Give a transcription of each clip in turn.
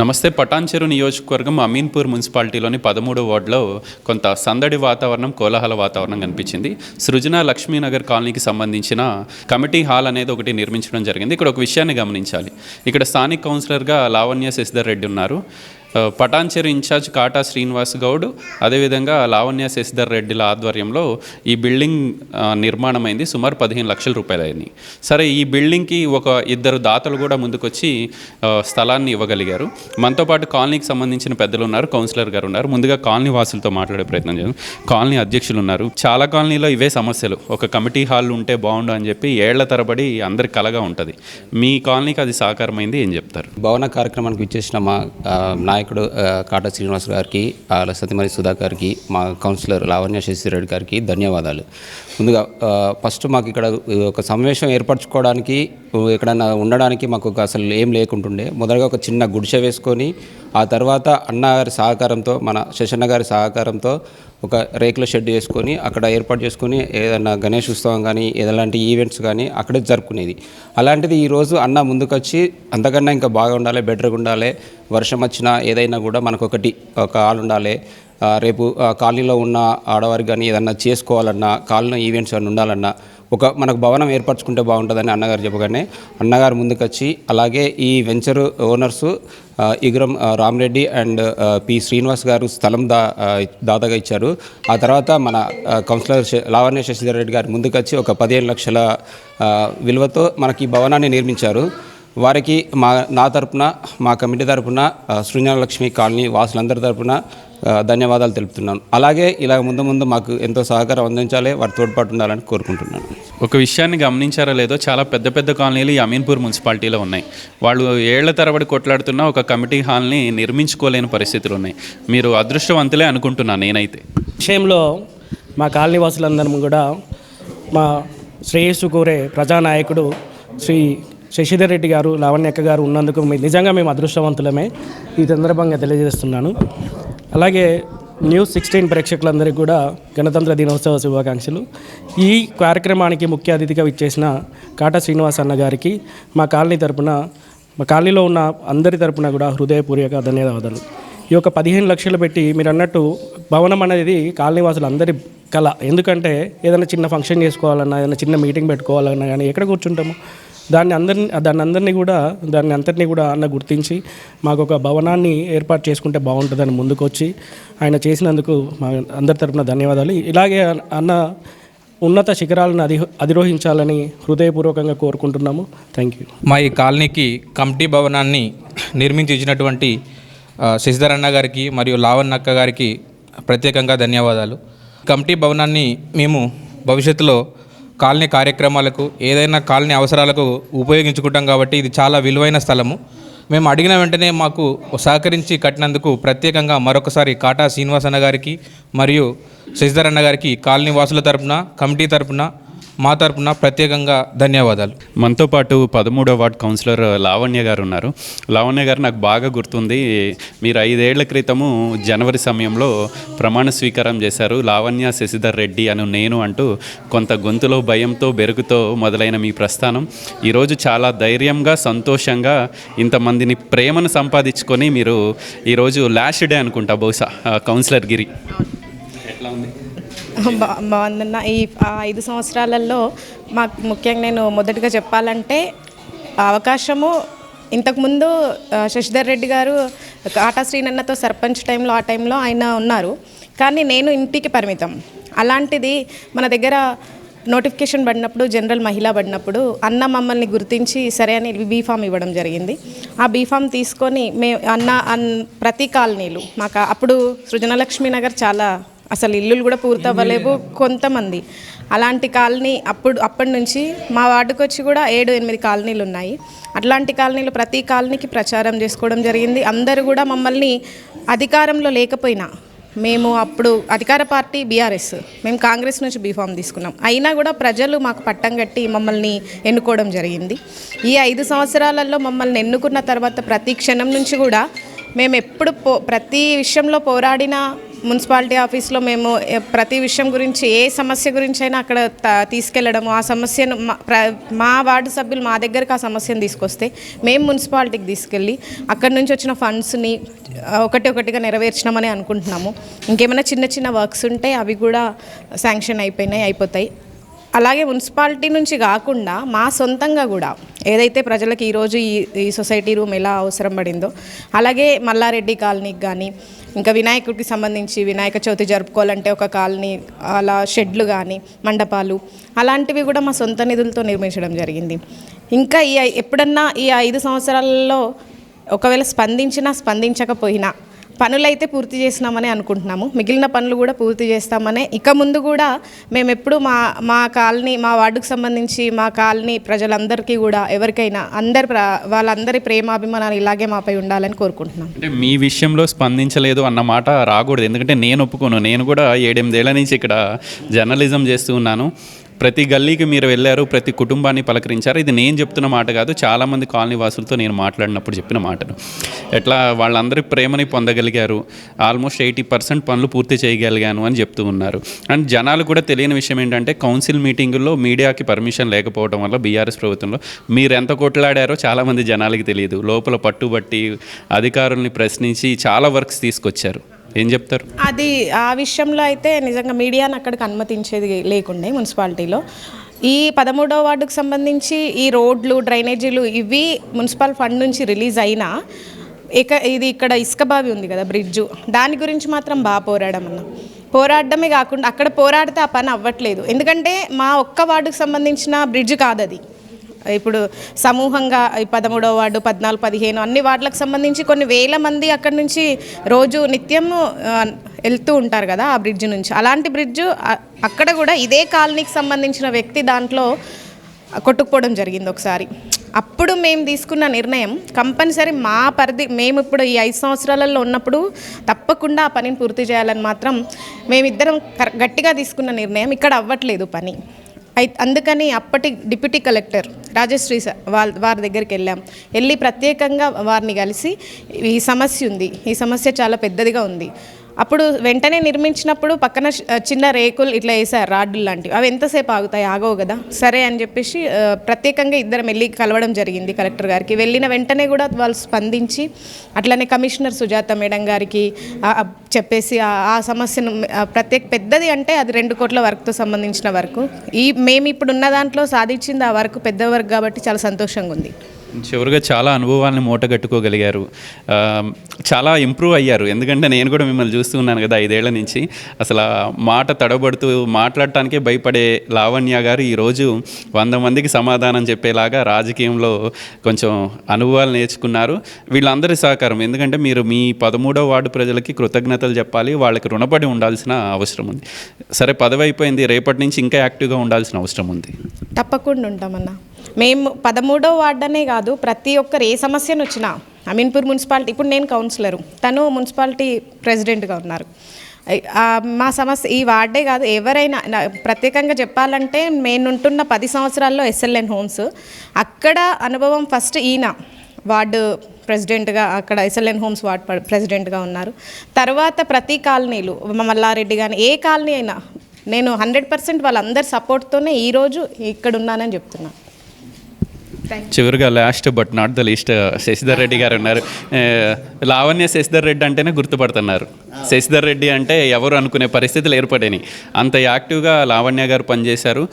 నమస్తే పటాన్చెరు నియోజకవర్గం అమీన్పూర్ మున్సిపాలిటీలోని పదమూడు వార్డులో కొంత సందడి వాతావరణం కోలాహల వాతావరణం కనిపించింది. సృజన లక్ష్మీనగర్ కాలనీకి సంబంధించిన కమిటీ హాల్ అనేది ఒకటి నిర్మించడం జరిగింది. ఇక్కడ ఒక విషయాన్ని గమనించాలి. ఇక్కడ స్థానిక కౌన్సిలర్గా లావణ్య శశిధర్ రెడ్డి ఉన్నారు. పటాన్చెరు ఇన్ఛార్జ్ కాటా శ్రీనివాస్ గౌడ్ అదేవిధంగా లావణ్య శశిధర్ రెడ్డిల ఆధ్వర్యంలో ఈ బిల్డింగ్ నిర్మాణం నిర్మాణమైంది సుమారు పదిహేను లక్షల రూపాయలు అయింది సరే ఈ బిల్డింగ్కి ఒక ఇద్దరు దాతలు కూడా ముందుకొచ్చి స్థలాన్ని ఇవ్వగలిగారు. మనతో పాటు కాలనీకి సంబంధించిన పెద్దలు ఉన్నారు కౌన్సిలర్ గారు ఉన్నారు. ముందుగా కాలనీ వాసులతో మాట్లాడే ప్రయత్నం చేద్దాం. కాలనీ అధ్యక్షులు ఉన్నారు. చాలా కాలనీలో ఇవే సమస్యలు. ఒక కమిటీ హాల్ ఉంటే బాగుండు అని చెప్పి ఏళ్ళ తరబడి అందరికి కలగా ఉంటుంది. మీ కాలనీకి అది సహకారమైంది ఏం చెప్తారు? భవన కార్యక్రమానికి ఇచ్చేసిన మా నాయకుడు కాటా శ్రీనివాస్ గారికి ఆ, సత్యమణి సుధాకర్కి మా కౌన్సిలర్ లావణ్య శశిరెడ్డి గారికి ధన్యవాదాలు. ముందుగా ఫస్ట్ మాకు ఇక్కడ ఒక సమావేశం ఏర్పరచుకోవడానికి ఎక్కడన్నా ఉండడానికి మాకు ఒక అసలు ఏం లేకుంటుండే. మొదటగా ఒక చిన్న గుడిసె వేసుకొని ఆ తర్వాత అన్నగారి సహకారంతో మన శశన్న గారి సహకారంతో ఒక రేకుల షెడ్ చేసుకొని అక్కడ ఏర్పాటు చేసుకొని ఏదైనా గణేష్ ఉత్సవం కానీ ఏదలాంటి ఈవెంట్స్ కానీ అక్కడే జరుపుకునేది. అలాంటిది ఈరోజు అన్న ముందుకొచ్చి అంతకన్నా ఇంకా బాగా ఉండాలి బెటర్గా ఉండాలి వర్షం వచ్చినా ఏదైనా కూడా మనకొకటి ఒక ఆలు ఉండాలి రేపు కాలనీలో ఉన్న ఆడవారికి కానీ ఏదన్నా చేసుకోవాలన్నా కాలనీ ఈవెంట్స్ అని ఉండాలన్నా ఒక మనకు భవనం ఏర్పరచుకుంటే బాగుంటుందని అన్నగారు చెప్పగానే అన్నగారు ముందుకొచ్చి అలాగే ఈ వెంచర్ ఓనర్సు ఆ, ఇగురం రామరెడ్డి అండ్ పి. శ్రీనివాస్ గారు స్థలం దా దాదాగా ఇచ్చారు. ఆ తర్వాత మన కౌన్సిలర్ లావణ్య శశిధర్ రెడ్డి గారు ముందుకొచ్చి ఒక పదిహేను లక్షల విలువతో మనకి ఈ భవనాన్ని నిర్మించారు. వారికి మా నా తరపున మా కమిటీ తరపున సృజనలక్ష్మి కాలనీ వాసులందరి తరపున ధన్యవాదాలు తెలుపుతున్నాను. అలాగే ఇలా ముందు ముందు మాకు ఎంతో సహకారం అందించాలి వారి తోడ్పాటు ఉండాలని కోరుకుంటున్నాను. ఒక విషయాన్ని గమనించారో లేదో చాలా పెద్ద పెద్ద కాలనీలు ఈ అమీన్పూర్ మున్సిపాలిటీలో ఉన్నాయి. వాళ్ళు ఏళ్ళ తరబడి కొట్లాడుతున్న ఒక కమిటీ హాల్ని నిర్మించుకోలేని పరిస్థితులు ఉన్నాయి. మీరు అదృష్టవంతులే అనుకుంటున్నాను నేనైతే. విషయంలో మా కాలనీ వాసులందరం కూడా మా శ్రేయస్సు కోరే ప్రజానాయకుడు శ్రీ శశిధర్ రెడ్డి గారు లావణ్యక్క గారు ఉన్నందుకు మీ- నిజంగా మేము అదృష్టవంతులమే. ఈ సందర్భంగా తెలియజేస్తున్నాను. అలాగే న్యూస్ సిక్స్టీన్ ప్రేక్షకులందరికీ కూడా గణతంత్ర దినోత్సవ శుభాకాంక్షలు. ఈ కార్యక్రమానికి ముఖ్య అతిథిగా ఇచ్చేసిన కాటా శ్రీనివాస్ అన్న గారికి మా కాలనీ తరపున మా కాలనీలో ఉన్న అందరి తరపున కూడా హృదయపూర్వక ధన్యవాదాలు. ఈ యొక్క పదిహేను లక్షలు పెట్టి మీరు అన్నట్టు భవనం అనేది కాలనీవాసులందరి కళ ఎందుకంటే ఏదైనా చిన్న ఫంక్షన్ చేసుకోవాలన్నా ఏదైనా చిన్న మీటింగ్ పెట్టుకోవాలన్నా కానీ ఎక్కడ కూర్చుంటాము? దాన్ని అందరిని దాన్ని అందరినీ కూడా దాన్ని అంతటినీ కూడా అన్న గుర్తించి మాకు ఒక భవనాన్ని ఏర్పాటు చేసుకుంటే బాగుంటుందని ముందుకొచ్చి ఆయన చేసినందుకు మా అందరి తరపున ధన్యవాదాలు. ఇలాగే అన్న ఉన్నత శిఖరాలను అధి అధిరోహించాలని హృదయపూర్వకంగా కోరుకుంటున్నాము. థ్యాంక్ యూ మా ఈ కాలనీకి కమిటీ భవనాన్ని నిర్మించి ఇచ్చినటువంటి శశిధర్ అన్న గారికి మరియు లావణ్ అక్క గారికి ప్రత్యేకంగా ధన్యవాదాలు. కమిటీ భవనాన్ని మేము భవిష్యత్తులో కాలనీ కార్యక్రమాలకు ఏదైనా కాలనీ అవసరాలకు ఉపయోగించుకుంటాం కాబట్టి ఇది చాలా విలువైన స్థలము. మేము అడిగిన వెంటనే మాకు సహకరించి కట్టినందుకు ప్రత్యేకంగా మరొకసారి కాటా శ్రీనివాస్ అన్న గారికి మరియు శశిధర్ అన్న గారికి కాలనీ వాసుల తరపున కమిటీ తరపున మా తరపున ప్రత్యేకంగా ధన్యవాదాలు. మనతో పాటు పదమూడో వార్డ్ కౌన్సిలర్ లావణ్య గారు ఉన్నారు. లావణ్య గారు నాకు బాగా గుర్తుంది మీరు ఐదేళ్ళ క్రితము జనవరి సమయంలో ప్రమాణ స్వీకారం చేశారు. లావణ్య శశిధర్ రెడ్డి అను నేను అంటూ కొంత గొంతులో భయంతో బెరుగుతో మొదలైన మీ ప్రస్థానం. ఈరోజు చాలా ధైర్యంగా సంతోషంగా ఇంతమందిని ప్రేమను సంపాదించుకొని మీరు ఈరోజు లాస్ట్ డే అనుకుంటా బహుశా కౌన్సిలర్ గిరి. ఎట్లా ఉంది? బాగుందన్న ఈ ఐదు సంవత్సరాలలో మాకు ముఖ్యంగా నేను మొదటిగా చెప్పాలంటే అవకాశము ఇంతకుముందు శశిధర్ రెడ్డి గారు కాటా శ్రీనన్నతో సర్పంచ్ టైంలో ఆ టైంలో ఆయన ఉన్నారు. కానీ నేను ఇంటికి పరిమితం. అలాంటిది మన దగ్గర నోటిఫికేషన్ పడినప్పుడు జనరల్ మహిళా పడినప్పుడు అన్న మమ్మల్ని గుర్తించి సరే అని బీఫామ్ ఇవ్వడం జరిగింది. ఆ బీఫామ్ తీసుకొని మే అన్న అన్ ప్రతి కాలనీలు మాకు అప్పుడు సృజనలక్ష్మి నగర్ చాలా అసలు ఇల్లులు కూడా పూర్తవ్వలేవు కొంతమంది. అలాంటి కాలనీ అప్పుడు అప్పటి నుంచి మా వార్డుకు వచ్చి కూడా ఏడు ఎనిమిది కాలనీలు ఉన్నాయి. అట్లాంటి కాలనీలు ప్రతి కాలనీకి ప్రచారం చేసుకోవడం జరిగింది. అందరూ కూడా మమ్మల్ని అధికారంలో లేకపోయినా మేము అప్పుడు అధికార పార్టీ బీఆర్ఎస్ మేము కాంగ్రెస్ నుంచి బీఫామ్ తీసుకున్నాం. అయినా కూడా ప్రజలు మాకు పట్టం కట్టి మమ్మల్ని ఎన్నుకోవడం జరిగింది. ఈ ఐదు సంవత్సరాలలో మమ్మల్ని ఎన్నుకున్న తర్వాత ప్రతి క్షణం నుంచి కూడా మేము ఎప్పుడు పో ప్రతి విషయంలో పోరాడినా మున్సిపాలిటీ ఆఫీస్లో మేము ప్రతి విషయం గురించి ఏ సమస్య గురించి అయినా అక్కడ త- తీసుకెళ్ళడము ఆ సమస్యను మా ప్ర- మా వార్డు సభ్యులు మా దగ్గరకు ఆ సమస్యను తీసుకొస్తే మేము మున్సిపాలిటీకి తీసుకెళ్ళి అక్కడ నుంచి వచ్చిన ఫండ్స్ని ఒకటి ఒకటిగా నెరవేర్చినామని అనుకుంటున్నాము. ఇంకేమైనా చిన్న చిన్న వర్క్స్ ఉంటే అవి కూడా శాంక్షన్ అయిపోయినాయి అయిపోతాయి. అలాగే మున్సిపాలిటీ నుంచి కాకుండా మా సొంతంగా కూడా ఏదైతే ప్రజలకు ఈరోజు ఈ ఈ సొసైటీ రూమ్ ఎలా అవసరం పడిందో అలాగే మల్లారెడ్డి కాలనీకి కానీ ఇంకా వినాయకుడికి సంబంధించి వినాయక చవితి జరుపుకోవాలంటే ఒక కాలనీ అలా షెడ్లు కానీ మండపాలు అలాంటివి కూడా మా సొంత నిధులతో నిర్మించడం జరిగింది. ఇంకా ఈ ఎప్పుడన్నా ఈ ఐదు సంవత్సరాలలో ఒకవేళ స్పందించినా స్పందించకపోయినా పనులైతే పూర్తి చేసినామని అనుకుంటున్నాము. మిగిలిన పనులు కూడా పూర్తి చేస్తామని ఇక ముందు కూడా మేము ఎప్పుడు మా మా కాలనీ మా వార్డుకు సంబంధించి మా కాలనీ ప్రజలందరికీ కూడా ఎవరికైనా అందరి వాళ్ళందరి ప్రేమాభిమానాలు ఇలాగే మాపై ఉండాలని కోరుకుంటున్నాం. అంటే మీ విషయంలో స్పందించలేదు అన్న మాట రాకూడదు. ఎందుకంటే నేను ఒప్పుకోను. నేను కూడా ఏడెనిమిదేళ్ళ నుంచి ఇక్కడ జర్నలిజం చేస్తూ ఉన్నాను. ప్రతి గల్లీకి మీరు వెళ్ళారు ప్రతి కుటుంబాన్ని పలకరించారు. ఇది నేను చెప్తున్న మాట కాదు చాలామంది కాలనీ వాసులతో నేను మాట్లాడినప్పుడు చెప్పిన మాటను. ఎట్లా వాళ్ళందరి ప్రేమని పొందగలిగారు ఆల్మోస్ట్ ఎయిటీ పర్సెంట్ పనులు పూర్తి చేయగలిగాను అని చెప్తూ ఉన్నారు. అండ్ జనాలు కూడా తెలియని విషయం ఏంటంటే కౌన్సిల్ మీటింగుల్లో మీడియాకి పర్మిషన్ లేకపోవడం వల్ల బీఆర్ఎస్ ప్రభుత్వంలో మీరు ఎంత కొట్లాడారో చాలామంది జనాలకి తెలియదు. లోపల పట్టుబట్టి అధికారుల్ని ప్రశ్నించి చాలా వర్క్స్ తీసుకొచ్చారు. ఏం చెప్తారు? అది ఆ విషయంలో అయితే నిజంగా మీడియాను అక్కడికి అనుమతించేది లేకుండే మున్సిపాలిటీలో. ఈ పదమూడవ వార్డుకు సంబంధించి ఈ రోడ్లు డ్రైనేజీలు ఇవి మున్సిపల్ ఫండ్ నుంచి రిలీజ్ అయినా ఇక ఇది ఇక్కడ ఇసుక బావి ఉంది కదా బ్రిడ్జు. దాని గురించి మాత్రం బాగా పోరాడడం అన్న. పోరాడమే కాకుండా అక్కడ పోరాడితే ఆ పని అవ్వట్లేదు. ఎందుకంటే మా ఒక్క వార్డుకు సంబంధించిన బ్రిడ్జ్ కాదు అది ఇప్పుడు సమూహంగా ఈ వార్డు పద్నాలుగు పదిహేను అన్ని వార్డులకు సంబంధించి కొన్ని వేల మంది అక్కడ నుంచి రోజు నిత్యం వెళ్తూ ఉంటారు కదా ఆ బ్రిడ్జ్ నుంచి. అలాంటి బ్రిడ్జ్ అక్కడ కూడా ఇదే కాలనీకి సంబంధించిన వ్యక్తి దాంట్లో కొట్టుకుపోవడం జరిగింది ఒకసారి. అప్పుడు మేము తీసుకున్న నిర్ణయం కంపల్సరీ మా పరిధి మేము ఇప్పుడు ఈ ఐదు సంవత్సరాలలో ఉన్నప్పుడు తప్పకుండా ఆ పనిని పూర్తి చేయాలని మాత్రం మేమిద్దరం గట్టిగా తీసుకున్న నిర్ణయం ఇక్కడ అవ్వట్లేదు పని. అందుకని అప్పటి డిప్యూటీ కలెక్టర్ రాజశ్రీ సార్ వాళ్ళ వారి దగ్గరికి వెళ్ళాం. వెళ్ళి ప్రత్యేకంగా వారిని కలిసి ఈ సమస్య ఉంది. ఈ సమస్య చాలా పెద్దదిగా ఉంది. అప్పుడు వెంటనే నిర్మించినప్పుడు పక్కన చిన్న రేకులు ఇట్లా వేసారు రాడ్లు లాంటివి. అవి ఎంతసేపు ఆగుతాయి? ఆగవు కదా? సరే అని చెప్పేసి ప్రత్యేకంగా ఇద్దరం వెళ్ళి కలవడం జరిగింది కలెక్టర్ గారికి. వెళ్ళిన వెంటనే కూడా వాళ్ళు స్పందించి అట్లనే కమిషనర్ సుజాత మేడం గారికి చెప్పేసి ఆ సమస్యను ప్రత్యేక పెద్దది అంటే అది రెండు కోట్ల వర్క్తో సంబంధించిన వర్క్. ఈ మేము ఇప్పుడు ఉన్న దాంట్లో సాధించింది ఆ వర్క్ పెద్ద వర్క్ కాబట్టి చాలా సంతోషంగా ఉంది. చివరిగా చాలా అనుభవాలను మూటగట్టుకోగలిగారు. చాలా ఇంప్రూవ్ అయ్యారు. ఎందుకంటే నేను కూడా మిమ్మల్ని చూస్తూ ఉన్నాను కదా ఐదేళ్ళ నుంచి. అసలు మాట తడబడుతూ మాట్లాడటానికే భయపడే లావణ్య గారు ఈరోజు వంద మందికి సమాధానం చెప్పేలాగా రాజకీయంలో కొంచెం అనుభవాలు నేర్చుకున్నారు. వీళ్ళందరి సహకారం. ఎందుకంటే మీరు మీ పదమూడవ వార్డు ప్రజలకి కృతజ్ఞతలు చెప్పాలి. వాళ్ళకి రుణపడి ఉండాల్సిన అవసరం ఉంది. సరే పదవి అయిపోయింది. రేపటి నుంచి ఇంకా యాక్టివ్గా ఉండాల్సిన అవసరం ఉంది. తప్పకుండా ఉంటామన్నా. మేము పదమూడో వార్డనే కాదు. కాదు ప్రతి ఒక్కరు ఏ సమస్యను వచ్చినా అమీన్పూర్ మున్సిపాలిటీ ఇప్పుడు నేను కౌన్సిలరు తను మున్సిపాలిటీ ప్రెసిడెంట్గా ఉన్నారు. మా సమస్య ఈ వార్డే కాదు ఎవరైనా ప్రత్యేకంగా చెప్పాలంటే నేనుంటున్న పది సంవత్సరాల్లో ఎస్ఎల్ఎన్ హోమ్స్ అక్కడ అనుభవం ఫస్ట్ ఈయన వార్డు ప్రెసిడెంట్గా అక్కడ ఎస్ఎల్ఎన్ హోమ్స్ వార్డ్ ప్రెసిడెంట్గా ఉన్నారు. తర్వాత ప్రతి కాలనీలు మల్లారెడ్డి కానీ ఏ కాలనీ అయినా నేను హండ్రెడ్ పర్సెంట్ వాళ్ళందరి సపోర్ట్తోనే ఈరోజు ఇక్కడ ఉన్నానని చెప్తున్నాను చివరిగా last but not the least Sasidhar Reddy garu ఉన్నారు. లావణ్య శశిధర్ రెడ్డి అంటేనే గుర్తుపడుతున్నారు. శశిధర్ రెడ్డి అంటే ఎవరు అనుకునే పరిస్థితులు ఏర్పడినాయి అంత యాక్టివ్గా లావణ్య గారు పనిచేశారు.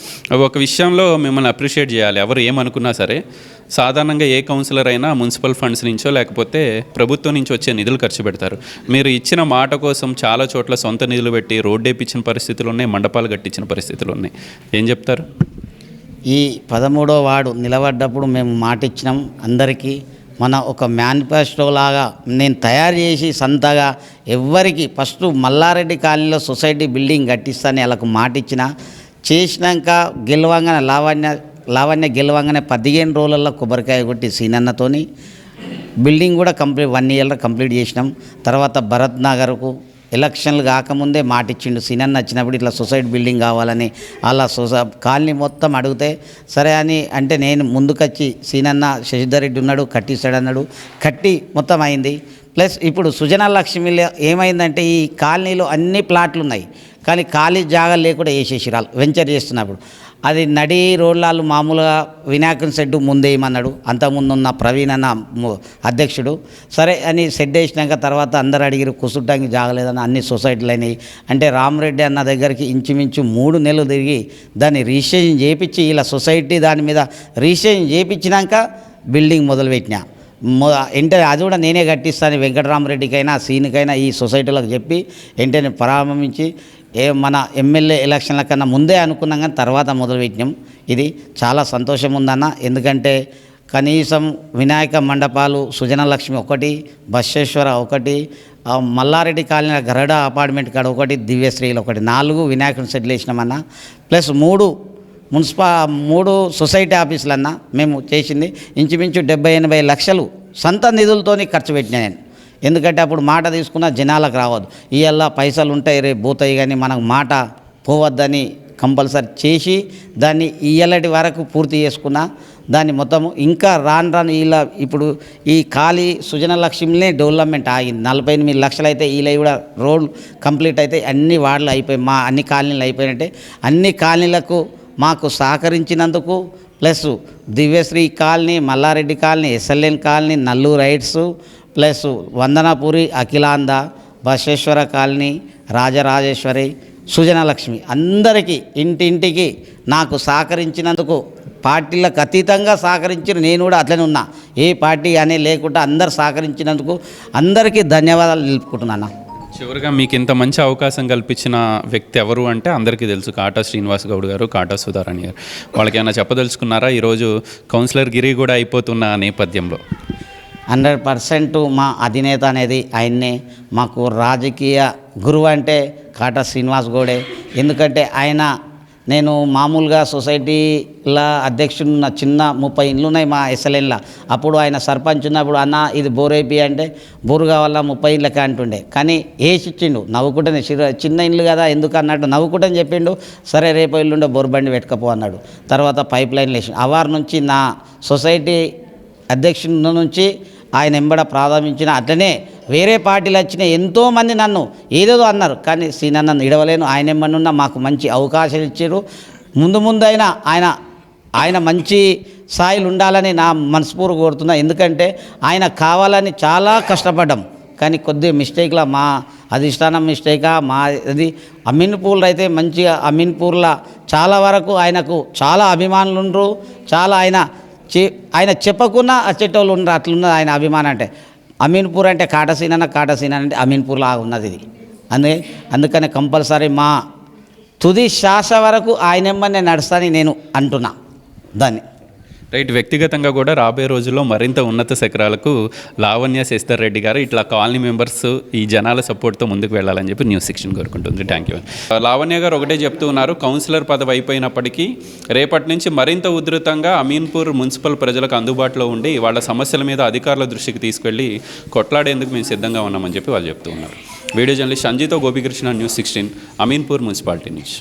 ఒక విషయంలో మిమ్మల్ని అప్రిషియేట్ చేయాలి. ఎవరు ఏమనుకున్నా సరే సాధారణంగా ఏ కౌన్సిలర్ అయినా మున్సిపల్ ఫండ్స్ నుంచో లేకపోతే ప్రభుత్వం నుంచి వచ్చే నిధులు ఖర్చు పెడతారు. మీరు ఇచ్చిన మాట కోసం చాలా చోట్ల సొంత నిధులు పెట్టి రోడ్డు వేపించిన పరిస్థితులు ఉన్నాయి మండపాలు కట్టించిన పరిస్థితులు ఉన్నాయి. ఏం చెప్తారు? ఈ పదమూడో వాడు నిలబడ్డప్పుడు మేము మాట ఇచ్చినాం అందరికీ. మన ఒక మేనిఫెస్టో లాగా నేను తయారు చేసి సంతగా ఎవ్వరికి ఫస్ట్ మల్లారెడ్డి కాలనీలో సొసైటీ బిల్డింగ్ కట్టిస్తానని వాళ్ళకు మాట ఇచ్చిన చేసినాక గెలవంగానే లావణ్య లావణ్య గెలవంగానే పదిహేను రోజులలో కొబ్బరికాయ కొట్టి సీనన్నతోని. బిల్డింగ్ కూడా కంప్లీట్ వన్ ఇయర్లో కంప్లీట్ చేసినాం. తర్వాత భరత్ నగర్కు ఎలక్షన్లు కాకముందే మాట ఇచ్చిండు సీనన్న వచ్చినప్పుడు ఇట్లా సొసైటీ బిల్డింగ్ కావాలని అలా సొసై కాలనీ మొత్తం అడిగితే సరే అని అంటే నేను ముందుకొచ్చి సీనన్న శశిధర్ రెడ్డి ఉన్నాడు కట్టిస్తాడు అన్నాడు కట్టి మొత్తం అయింది. ప్లస్ ఇప్పుడు సుజన లక్ష్మిలో ఏమైందంటే ఈ కాలనీలో అన్ని ప్లాట్లు ఉన్నాయి కానీ ఖాళీ జాగా లేకుండా వేసేసిరాలు వెంచర్ చేస్తున్నప్పుడు. అది నడి రోడ్లాలు మామూలుగా వినాయకం షెడ్డు ముందేయమన్నాడు అంతకుముందు ఉన్న ప్రవీణ్ అన్న అధ్యక్షుడు. సరే అని షెడ్ వేసినాక తర్వాత అందరు అడిగిరు కుసుట్టానికి జాగలేదని అన్ని సొసైటీలు అయినాయి. అంటే రామరెడ్డి అన్న దగ్గరికి ఇంచుమించు మూడు నెలలు తిరిగి దాన్ని రిజిస్ట్రేషన్ చేయించి ఇలా సొసైటీ దాని మీద రిజిస్ట్రేషన్ చేయించినాక బిల్డింగ్ మొదలుపెట్టినా. మొ వెంటనే అది కూడా నేనే కట్టిస్తాను వెంకటరామరెడ్డికైనా సీనికైనా ఈ సొసైటీలకు చెప్పి వెంటనే ప్రారంభించి ఏ మన ఎమ్మెల్యే ఎలక్షన్ల కన్నా ముందే అనుకున్నాం కానీ తర్వాత మొదలుపెట్టినాం. ఇది చాలా సంతోషం ఉందన్న. ఎందుకంటే కనీసం వినాయక మండపాలు సుజనలక్ష్మి ఒకటి బశ్వేశ్వర ఒకటి మల్లారెడ్డి కాలనీ గరడ అపార్ట్మెంట్ కాడ ఒకటి దివ్యశ్రీలు ఒకటి. నాలుగు వినాయకుని సెటిల్ చేసినామన్న. ప్లస్ మూడు మున్సిపా మూడు సొసైటీ ఆఫీసులన్నా మేము చేసింది. ఇంచుమించు డెబ్బై ఎనభై లక్షలు సొంత నిధులతోని ఖర్చు పెట్టినా నేను. ఎందుకంటే అప్పుడు మాట తీసుకున్న జనాలకు రావద్దు. ఇవల్ల పైసలు ఉంటాయి రేపు పోతాయి కానీ మనకు మాట పోవద్దని కంపల్సరీ చేసి దాన్ని ఇయ్యలటి వరకు పూర్తి చేసుకున్న దాన్ని మొత్తము ఇంకా రాను రాను ఇలా ఇప్పుడు ఈ ఖాళీ సుజన లక్ష్మినే డెవలప్మెంట్ ఆగింది. నలభై ఎనిమిది లక్షలు అయితే ఇలా కూడా రోడ్ కంప్లీట్ అయితే అన్ని వార్డులు అయిపోయి మా అన్ని కాలనీలు అయిపోయినట్టే. అన్ని కాలనీలకు మాకు సహకరించినందుకు plus Divyasri colony Malla Reddy colony SLN colony Nalluru rights plus Vandanapuri Akhilanda Baseshwara colony Rajarajeshwari Sujanalakshmi. అందరికీ ఇంటింటికి నాకు సహకరించినందుకు పార్టీలకు అతీతంగా సహకరించిన నేను కూడా అట్లనే ఉన్నా. ఏ పార్టీ అనే లేకుండా అందరు సహకరించినందుకు అందరికీ ధన్యవాదాలు నిలుపుకుంటున్నాను చివరిగా మీకు ఇంత మంచి అవకాశం కల్పించిన వ్యక్తి ఎవరు అంటే అందరికీ తెలుసు కాటా శ్రీనివాస్ గౌడ్ గారు కాటా సుధారాణి గారు. వాళ్ళకి ఏమైనా చెప్పదలుచుకున్నారా? ఈరోజు కౌన్సిలర్ గిరి కూడా అయిపోతున్న నేపథ్యంలో. హండ్రెడ్ పర్సెంట్ మా అధినేత అనేది ఆయన్నే. మాకు రాజకీయ గురువు అంటే కాటా శ్రీనివాస్ గౌడే. ఎందుకంటే ఆయన నేను మామూలుగా సొసైటీల అధ్యక్షుడు ఉన్న చిన్న ముప్పై ఇండ్లు ఉన్నాయి మా ఎస్ఎల్ఎన్లో. అప్పుడు ఆయన సర్పంచ్ ఉన్నప్పుడు అన్న ఇది బోరేపి అంటే బోరు కావాలా? ముప్పై ఇండ్లకి అంటుండే కానీ వేసి ఇచ్చిండు నవ్వుకుంటేనే చిన్న- చిన్న ఇండ్లు కదా ఎందుకు అన్నట్టు నవ్వుకుంటని చెప్పిండు సరే రేపు ఇల్లుండే బోర్ బండి పెట్టుకపో అన్నాడు. తర్వాత పైప్ లైన్ వేసి అవార్ నుంచి నా సొసైటీ అధ్యక్షుడి నుంచి ఆయన ఎంబడ ప్రారంభించిన అట్లనే వేరే పార్టీలు వచ్చిన ఎంతోమంది నన్ను ఏదేదో అన్నారు. కానీ సీనన్న ఇడవలేను. ఆయన ఎంబడినున్న మాకు మంచి అవకాశాలు ఇచ్చారు. ముందు ముందు అయినా ఆయన ఆయన మంచి స్థాయిలు ఉండాలని నా మనస్ఫూర్తి కోరుతున్నా. ఎందుకంటే ఆయన కావాలని చాలా కష్టపడ్డాం. కానీ కొద్ది మిస్టేక్లో మా అధిష్టానం మిస్టేకా మా అది అమీన్పూర్లో అయితే మంచిగా అమీన్పూర్లో చాలా వరకు ఆయనకు చాలా అభిమానులు ఉండరు. చాలా ఆయన చె ఆయన చెప్పకున్నా వచ్చేటోళ్ళు ఉన్నారు అట్లున్నది ఆయన అభిమానం అంటే. అమీన్పూర్ అంటే కాటసీన కాటసీన అంటే అమీన్పూర్లా ఉన్నది ఇది. అందుకే అందుకనే కంపల్సరీ మా తుది శాస వరకు ఆయనెమ్మని నడుస్తాని నేను అంటున్నా. దాన్ని రైట్ వ్యక్తిగతంగా కూడా రాబోయే రోజుల్లో మరింత ఉన్నత శిఖరాలకు లావణ్య శశిధర్ రెడ్డి గారు ఇట్లా కాలనీ మెంబర్స్ ఈ జనాల సపోర్ట్తో ముందుకు వెళ్ళాలని చెప్పి న్యూస్ సెక్షన్ కోరుకుంటుంది. Thank you. లావణ్య గారు ఒకటే చెప్తూ ఉన్నారు కౌన్సిలర్ పదవి అయిపోయినప్పటికీ రేపటి నుంచి మరింత ఉధృతంగా అమీన్పూర్ మున్సిపల్ ప్రజలకు అందుబాటులో ఉండి వాళ్ళ సమస్యల మీద అధికారుల దృష్టికి తీసుకెళ్ళి కొట్లాడేందుకు మేము సిద్ధంగా ఉన్నామని చెప్పి వాళ్ళు చెప్తూ ఉన్నారు. Video journalist సంజీతో Gopikrishna news sixteen Ameenpur municipality నుంచి